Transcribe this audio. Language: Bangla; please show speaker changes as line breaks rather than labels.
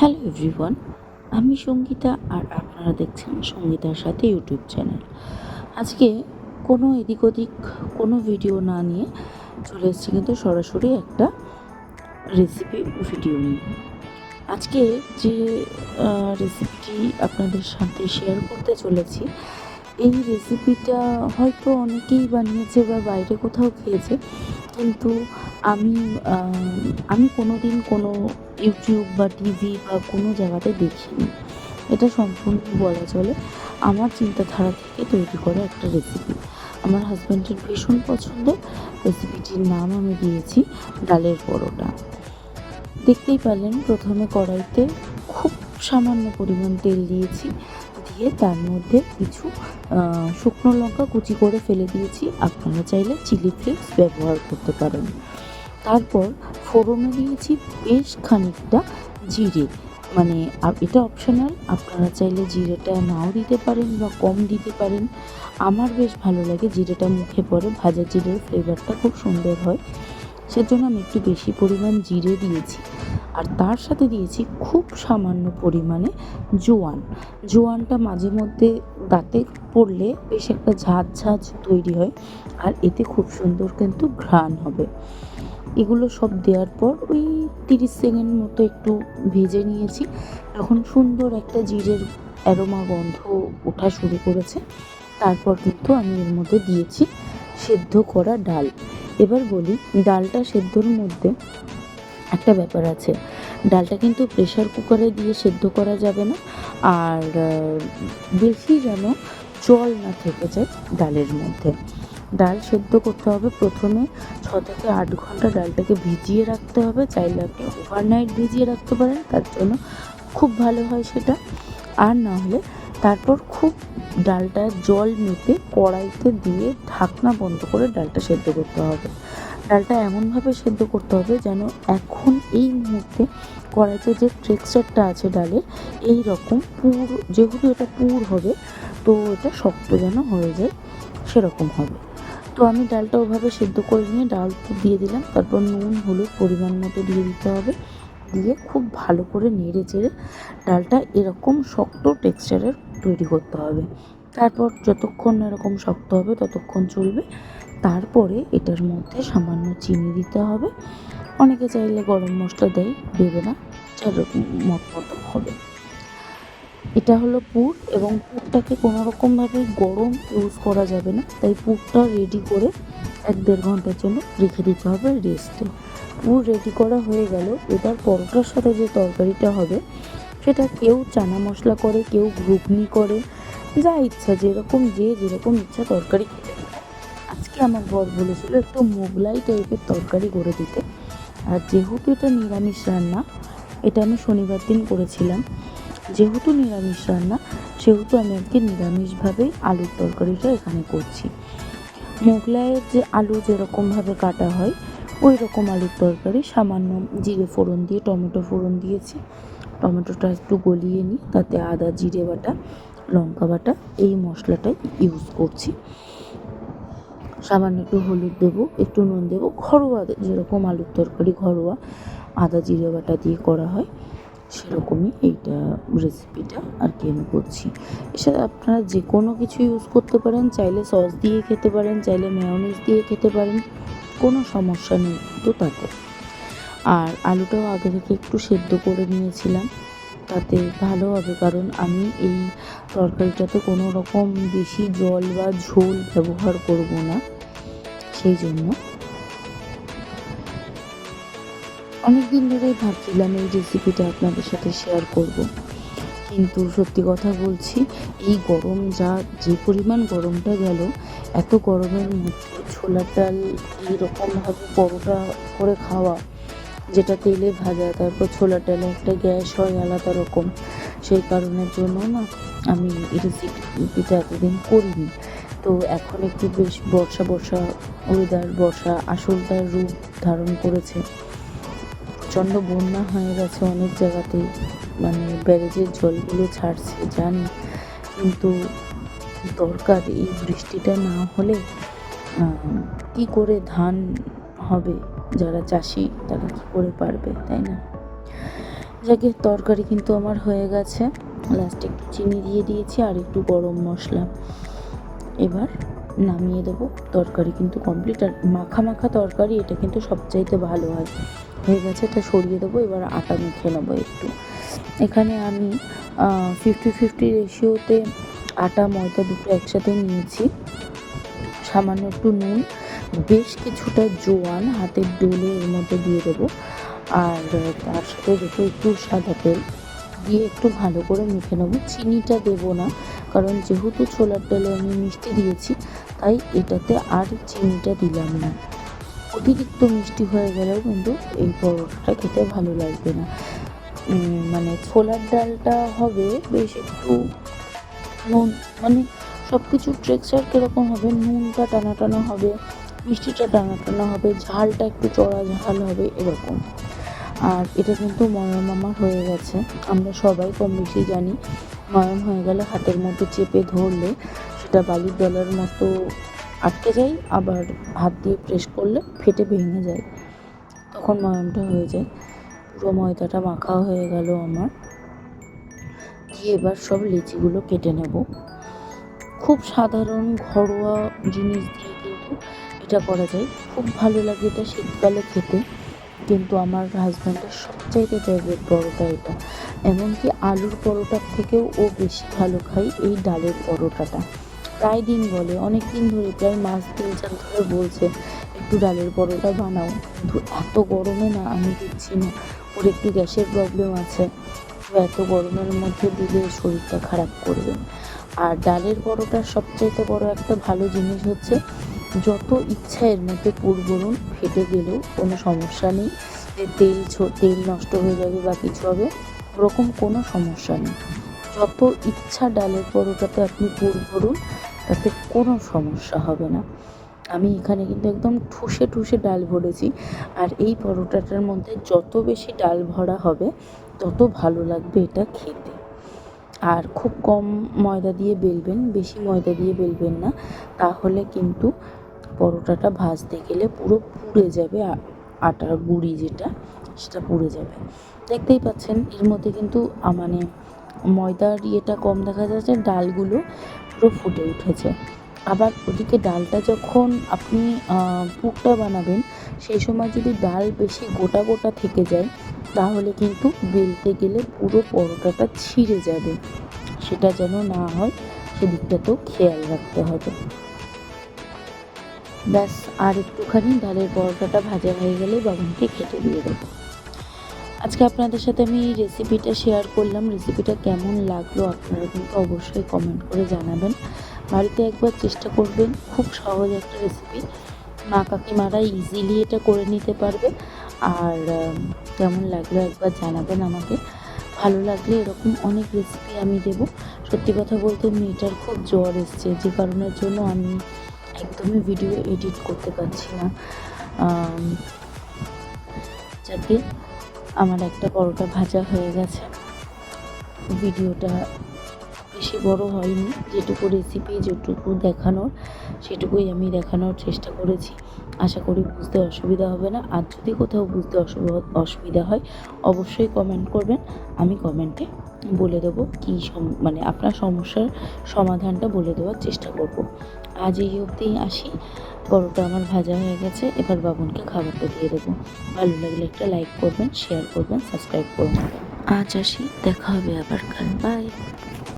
হ্যালো এভরিওয়ান আমি সঙ্গীতা আর আপনারা দেখছেন সঙ্গীতার সাথে ইউটিউব চ্যানেল আজকে কোনো এদিক ওদিক কোনো ভিডিও না নিয়ে চলে এসেছি কিন্তু সরাসরি একটা রেসিপি ভিডিও নিয়ে। আজকে যে রেসিপিটি আপনাদের সাথে শেয়ার করতে চলেছি, এই রেসিপিটা হয়তো অনেকেই বানিয়েছে বা বাইরে কোথাও খেয়েছে কিন্তু আমি আমি কোনো দিন কোনো ইউটিউব বা টিভি বা কোনো জায়গাতে দেখিনি। এটা সম্পূর্ণ বলা চলে। আমার চিন্তাধারা থেকে তৈরি করা একটা রেসিপি আমার হাজব্যান্ডের ভীষণ পছন্দ। রেসিপিটির নাম আমি দিয়েছি ডালের পরোটা। দেখতেই পারলেন, প্রথমে কড়াইতে খুব সামান্য পরিমাণ তেল দিয়েছি। দিয়ে তার মধ্যে কিছু শুকনো লঙ্কা কুচি করে ফেলে দিয়েছি। আপনারা চাইলে চিলি ফ্লেক্স ব্যবহার করতে পারেন। তারপর ফোড়নে দিয়েছি বেশ খানিকটা জিরে। মানে এটা অপশনাল আপনারা চাইলে জিরেটা নাও দিতে পারেন বা কম দিতে পারেন। আমার বেশ ভালো লাগে জিরেটা মুখে পড়ে। ভাজা জিরের ফ্লেভারটা খুব সুন্দর হয়। সেজন্য আমি একটু বেশি পরিমাণ জিরে দিয়েছি। আর তার সাথে দিয়েছি খুব সামান্য পরিমাণে জোয়ান। জোয়ানটা মাঝে মধ্যে দাঁতে পড়লে বেশ একটা ঝাঁঝ ঝাঁঝ তৈরি হয় আর এতে খুব সুন্দর কিন্তু ঘ্রাণ হবে। এগুলো সব দেওয়ার পর ওই তিরিশ সেকেন্ড মতো একটু ভেজে নিয়েছি। এখন সুন্দর একটা জিরের অ্যারোমা গন্ধ ওঠা শুরু করেছে। তারপর কিন্তু আমি এর মধ্যে দিয়েছি সেদ্ধ করা ডাল। এবার বলি, ডালটা সেদ্ধর মধ্যে একটা ব্যাপার আছে। ডালটা কিন্তু প্রেশার কুকারে দিয়ে সেদ্ধ করা যাবে না। আর বেশি যেন জল না থেকে যায় ডালের মধ্যে। ডাল সেদ্ধ করতে হবে প্রথমে। ছ থেকে আট ঘণ্টা ডালটাকে ভিজিয়ে রাখতে হবে। চাইলে আপনি ওভারনাইট ভিজিয়ে রাখতে পারেন, তার জন্য খুব ভালো হয় সেটা। আর না হলে তারপর খুব ডালটা জল মেপে কড়াইতে দিয়ে ঢাকনা বন্ধ করে ডালটা সেদ্ধ করতে হবে। ডালটা এমনভাবে সেদ্ধ করতে হবে যেন এখন এই মুহূর্তে কড়াইতে যে টেক্সচারটা আছে ডালের এই রকম পুর, যেহেতু এটা পুর হবে, তো এটা শক্ত যেন হয়ে যায়, সেরকম হবে। তো আমি ডালটা ওভাবে সেদ্ধ করে নিয়ে ডাল দিয়ে দিলাম, তারপর নুন, হলুদ পরিমাণ মতো দিয়ে দিতে হবে। দিয়ে খুব ভালো করে নেড়ে চেড়ে ডালটা এরকম শক্ত টেক্সচারের তৈরি করতে হবে। তারপর যতক্ষণ এরকম শক্ত হবে, ততক্ষণ চলবে। তারপরে এটার মধ্যে সামান্য চিনি দিতে হবে। অনেকে চাইলে গরম মশলা দেয় দেবে না যেরকম মত মতো হবে। এটা হলো পুর এবং পুরটাকে কোনো রকমভাবে গরম ইউজ করা যাবে না। তাই পুরটা রেডি করে এক দেড় ঘণ্টার জন্য রেখে দিতে হবে রেস্টে পুর রেডি করা হয়ে গেল। এবার পরোটার সাথে যে তরকারিটা হবে, সেটা কেউ চানা মশলা করে, কেউ ঘুগনি করে, যা ইচ্ছা, যেরকম যে যেরকম ইচ্ছা তরকারি খেতে আজকে আমার বর বলেছিল একটু মোগলাই টাইপের তরকারি করে দিতে। আর যেহেতু এটা নিরামিষ রান্না, এটা আমি শনিবার দিন করেছিলাম। যেহেতু নিরামিষ রান্না, সেহেতু আমি আজকে নিরামিষভাবেই আলুর তরকারিটা এখানে করছি। মোগলাইয়ের যে আলু যেরকমভাবে কাটা হয় ওই রকম আলুর তরকারি, সামান্য জিরে ফোড়ন দিয়ে, টমেটো ফোড়ন দিয়েছি। টমেটোটা একটু গলিয়ে নিই, তাতে আদা, জিরে বাটা, লঙ্কা বাটা, এই মশলাটাই ইউজ করছি। সামান্য একটু হলুদ দেবো, একটু নুন দেবো, ঘরোয়া যেরকম আলুর তরকারি ঘরোয়া, আদা, জিরে, বাটা দিয়ে করা হয়, সেরকমই এইটা রেসিপিটা আর কি আমি করছি। এছাড়া আপনারা যে কোনো কিছু ইউজ করতে পারেন, চাইলে সস দিয়ে খেতে পারেন, চাইলে মেয়নিজ দিয়ে খেতে পারেন, কোনো সমস্যা নেই কিন্তু তাতে। আর আলুটাও আগে থেকে একটু সেদ্ধ করে নিয়েছিলাম। তাতে ভালো হবে, কারণ আমি এই তরকারিটাতে কোনো রকম বেশি জল বা ঝোল ব্যবহার করব না, সেই জন্য। অনেক দিন ধরেই ভাবছিলাম এই রেসিপিটা আপনাদের সাথে শেয়ার করব, কিন্তু সত্যি কথা বলছি, এই গরম যা, যে পরিমাণ গরমটা গেল, এত গরমের মধ্যে ছোলার ডাল এইরকমভাবে পরোটা করে খাওয়া যেটা তেলে ভাজা, তারপর ছোলার ডালে একটা গ্যাস হয় আলাদা রকম। সেই কারণের জন্য না আমি রেসিপিটা এতদিন করিনি। তো এখন একটু বেশ বর্ষা বর্ষা ওয়েদার বর্ষা আসলটার রূপ ধারণ করেছে। প্রচণ্ড বন্যা হয়ে গেছে অনেক জায়গাতেই মানে ব্যারেজের জলগুলো ছাড়ছে, জানি। কিন্তু দরকার এই বৃষ্টিটা না হলে কি করে ধান হবে? যারা চাষি, তারা কি করে পারবে, তাই না? যাকে তরকারি কিন্তু আমার হয়ে গেছে। লাস্টে একটু চিনি দিয়ে দিয়েছি আর একটু গরম মশলা। এবার নামিয়ে দেবো। তরকারি কিন্তু কমপ্লিট আর মাখা মাখা তরকারি, এটা কিন্তু সবচাইতে ভালো হয়। হয়ে গেছে, এটা সরিয়ে দেবো। এবার আটা মেখে নেব একটু। এখানে আমি ফিফটি ফিফটি রেশিওতে আটা, ময়দা দুটো একসাথে নিয়েছি। সামান্য একটু নুন। বেশ কিছুটা জোয়ান হাতের ডোলে এর মধ্যে দিয়ে দেবো। আর তার সাথে দেবো একটু সাদা তেল দিয়ে একটু ভালো করে মেখে নেব। চিনিটা দেবো না, কারণ যেহেতু ছোলার ডালে আমি মিষ্টি দিয়েছি, তাই এটাতে আর চিনিটা দিলাম না। অতিরিক্ত মিষ্টি হয়ে গেলেও কিন্তু এই পরোটাটা খেতে ভালো লাগবে না। মানে ছোলার ডালটা হবে বেশ একটু নুন মানে সব কিছু টেক্সচার কীরকম হবে? নুনটা টানা টানা হবে মিষ্টিটা টানা টানা হবে, ঝালটা একটু চড়া ঝাল হবে, এরকম। আর এটা কিন্তু ময়ম আমার হয়ে গেছে। আমরা সবাই কম বেশি জানি। ময়ম হয়ে গেলে হাতের মধ্যে চেপে ধরলে সেটা বালির ডলার মতো আটকে যায়, আবার হাত দিয়ে প্রেস করলে ফেটে ভেঙে যায়। তখন ময়মটা হয়ে যায়। পুরো ময়দাটা মাখা হয়ে গেল আমার। দিয়ে এবার সব লিচিগুলো কেটে নেব। খুব সাধারণ ঘরোয়া জিনিস দিয়ে কিন্তু এটা করা যায়। খুব ভালো লাগে এটা শীতকালে খেতে। কিন্তু আমার হাজব্যান্ডের সবচাইতে ফেভারিট পরোটা এটা। এমনকি আলুর পরোটার থেকেও ও বেশি ভালো খায় এই ডালের পরোটাটা। প্রায় দিন বলে, অনেক দিন ধরে, প্রায় মাস তিন চার ধরে বলছে, একটু ডালের পরোটা বানাও। কিন্তু এত গরমে না, আমি দিচ্ছি না। ওর একটু গ্যাসের প্রবলেম আছে। এত গরমের মধ্যে দিলে শরীরটা খারাপ করবে। আর ডালের পরোটার সবচাইতে বড় একটা ভালো জিনিস হচ্ছে যত ইচ্ছা এর মধ্যে পুর ভরুন, ফেটে গেলেও কোনো সমস্যা নেই। তেল তেল নষ্ট হয়ে যাবে বা কিছু হবে, ওরকম কোনো সমস্যা নেই। যত ইচ্ছা ডালের পরোটাতে আপনি পুর ভরুন, তাতে কোনো সমস্যা হবে না। আমি এখানে কিন্তু একদম ঠুসে ঠুসে ডাল ভরেছি। আর এই পরোটাটার মধ্যে যত বেশি ডাল ভরা হবে, তত ভালো লাগবে এটা খেতে। আর খুব কম ময়দা দিয়ে বেলবেন, বেশি ময়দা দিয়ে বেলবেন না। তাহলে কিন্তু পরোটাটা ভাজতে গেলে পুরো পুড়ে যাবে আটার গুঁড়ি যেটা, সেটা পুড়ে যাবে। দেখতেই পাচ্ছেন, এর মধ্যে কিন্তু মানে ময়দার ইয়েটা কম দেখা যাচ্ছে, ডালগুলো পুরো ফুটে উঠেছে। আবার ওদিকে ডালটা যখন আপনি পুরটা বানাবেন, সেই সময় যদি ডাল বেশি গোটা গোটা থেকে যায় তাহলে কিন্তু বেলতে গেলে পুরো পরোটাটা ছিঁড়ে যাবে। সেটা যেন না হয়, সেদিকটাতেও খেয়াল রাখতে হবে। ব্যাস, আর একটুখানি ডালের পরোটাটা ভাজা হয়ে গেলে বাবানকে খেতে দিয়ে দেবো। আজকে আপনাদের সাথে আমি এই রেসিপিটা শেয়ার করলাম। রেসিপিটা কেমন লাগল আপনারা কিন্তু অবশ্যই কমেন্ট করে জানাবেন। বাড়িতে একবার চেষ্টা করবেন, খুব সহজ একটা রেসিপি মা কাকিমারা ইজিলি এটা করে নিতে পারবে। আর কেমন লাগল একবার জানাবেন আমাকে। ভালো লাগলে এরকম অনেক রেসিপি আমি দেব। সত্যি কথা বলতে মেয়েটার খুব জ্বর এসছে, যে কারণের জন্য আমি একদমই ভিডিও এডিট করতে পারছি না। যাতে আমার একটা পরোটা ভাজা হয়ে গেছে। ভিডিওটা বেশি বড় হয়নি। যেটুকু রেসিপি যেটুকু দেখানোর, সেটুকুই আমি দেখানোর চেষ্টা করেছি। আশা করি বুঝতে অসুবিধা হবে না। আর যদি কোথাও বুঝতে অসুবিধা হয় অবশ্যই কমেন্ট করবেন। আমি কমেন্টে বলে দেবো কী মানে আপনার সমস্যার সমাধানটা বলে দেওয়ার চেষ্টা করব। আজ এই অবধিই আসি। পরোটা আমার ভাজা হয়ে গেছে। এবার বাবনকে খাবারটা দিয়ে দেবো। ভালো লাগলে একটা লাইক করবেন শেয়ার করবেন সাবস্ক্রাইব করবেন। আজ আসি। দেখা হবে আবার। কাল বাই